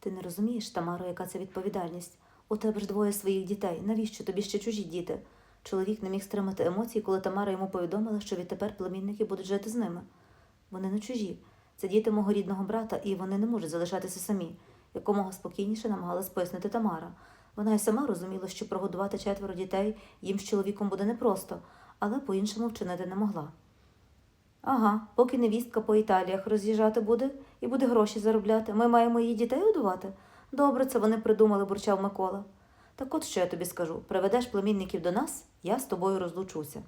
Ти не розумієш, Тамаро, яка це відповідальність? У тебе ж двоє своїх дітей. Навіщо тобі ще чужі діти? Чоловік не міг стримати емоцій, коли Тамара йому повідомила, що відтепер племінники будуть жити з ними. Вони не чужі. Це діти мого рідного брата, і вони не можуть залишатися самі. Якомога спокійніше намагалась пояснити Тамара. Вона й сама розуміла, що прогодувати четверо дітей їм з чоловіком буде непросто, але по-іншому вчинити не могла. Ага, поки невістка по Італіях роз'їжджати буде і буде гроші заробляти, ми маємо її дітей годувати. Добре, це вони придумали, бурчав Микола. Так от що я тобі скажу: приведеш племінників до нас, я з тобою розлучуся.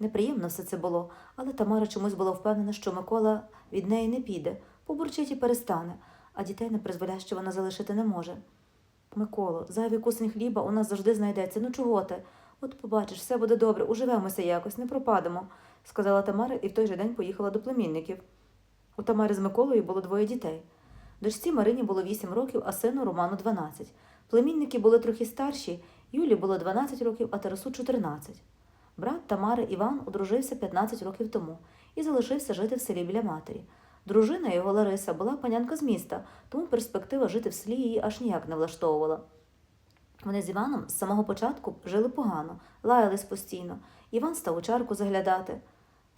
Неприємно все це було, але Тамара чомусь була впевнена, що Микола від неї не піде, побурчить і перестане, а дітей непризволяще вона залишити не може. Миколо, зайвий кусень хліба у нас завжди знайдеться. Ну чого ти? От побачиш, все буде добре, уживемося якось, не пропадемо, сказала Тамара і в той же день поїхала до племінників. У Тамари з Миколою було двоє дітей. Дочці Марині було 8 років, а сину Роману 12. Племінники були трохи старші, Юлі було 12 років, а Тарасу 14. Брат Тамари Іван одружився 15 років тому і залишився жити в селі біля матері. Дружина його Лариса була панянка з міста, тому перспектива жити в селі її аж ніяк не влаштовувала. Вони з Іваном з самого початку жили погано, лаялись постійно. Іван став у чарку заглядати.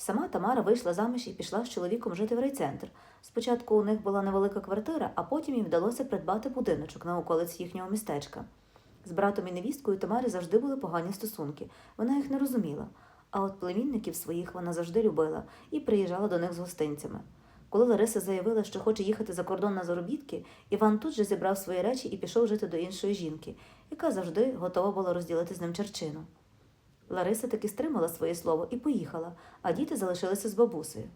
Сама Тамара вийшла заміж і пішла з чоловіком жити в райцентр. Спочатку у них була невелика квартира, а потім їм вдалося придбати будиночок на околиці їхнього містечка. З братом і невісткою Тамарі завжди були погані стосунки. Вона їх не розуміла. А от племінників своїх вона завжди любила і приїжджала до них з гостинцями. Коли Лариса заявила, що хоче їхати за кордон на заробітки, Іван тут же зібрав свої речі і пішов жити до іншої жінки, яка завжди готова була розділити з ним черчину. Лариса таки стримала своє слово і поїхала, а діти залишилися з бабусею.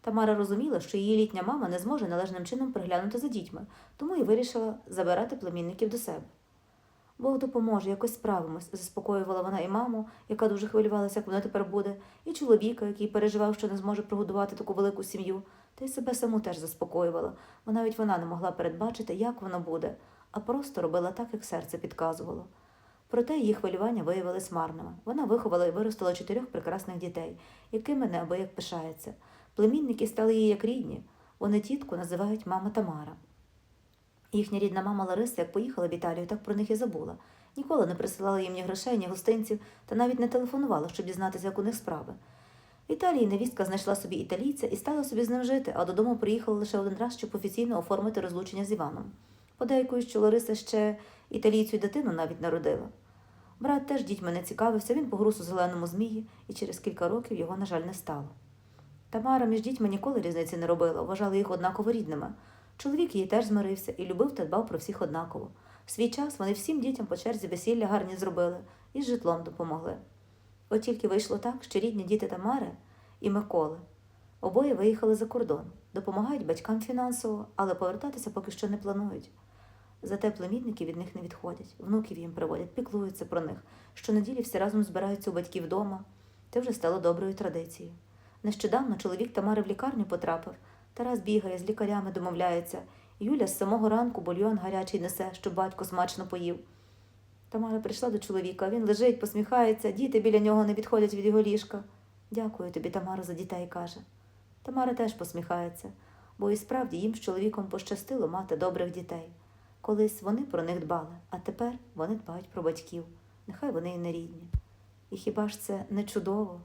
Тамара розуміла, що її літня мама не зможе належним чином приглянути за дітьми, тому і вирішила забирати племінників до себе. Бог допоможе, якось справимось, заспокоювала вона і маму, яка дуже хвилювалася, як воно тепер буде, і чоловіка, який переживав, що не зможе прогодувати таку велику сім'ю, та й себе саму теж заспокоювала, бо навіть вона не могла передбачити, як воно буде, а просто робила так, як серце підказувало. Проте її хвилювання виявились марними. Вона виховала і виростила чотирьох прекрасних дітей, якими неабияк пишається. Племінники стали їй як рідні. Вони тітку називають мама Тамара. Їхня рідна мама Лариса, як поїхала в Італію, так про них і забула. Ніколи не присилала їм ні грошей, ні гостинців, та навіть не телефонувала, щоб дізнатися, як у них справи. В Італії невістка знайшла собі італійця і стала собі з ним жити, а додому приїхала лише один раз, щоб офіційно оформити розлучення з Іваном. Подейкують, що Лариса ще італійцю й дитину навіть народила. Брат теж дітьми не цікавився, він погруз у зеленому змії, і через кілька років його, на жаль, не стало. Тамара між дітьми ніколи різниці не робила, вважала їх однаково рідними. Чоловік її теж змирився і любив та дбав про всіх однаково. В свій час вони всім дітям по черзі весілля гарні зробили і з житлом допомогли. От тільки вийшло так, що рідні діти Тамари і Миколи обоє виїхали за кордон, допомагають батькам фінансово, але повертатися поки що не планують. Зате племінники від них не відходять, внуків їм приводять, піклуються про них. Щонеділі всі разом збираються у батьків вдома. Це вже стало доброю традицією. Нещодавно чоловік Тамари в лікарню потрапив. Тарас бігає, з лікарями домовляється. Юля з самого ранку бульйон гарячий несе, щоб батько смачно поїв. Тамара прийшла до чоловіка, він лежить, посміхається, діти біля нього не відходять від його ліжка. Дякую тобі, Тамара, за дітей, каже. Тамара теж посміхається, бо і справді їм з чоловіком пощастило мати добрих дітей. Колись вони про них дбали, а тепер вони дбають про батьків. Нехай вони і не рідні. І хіба ж це не чудово?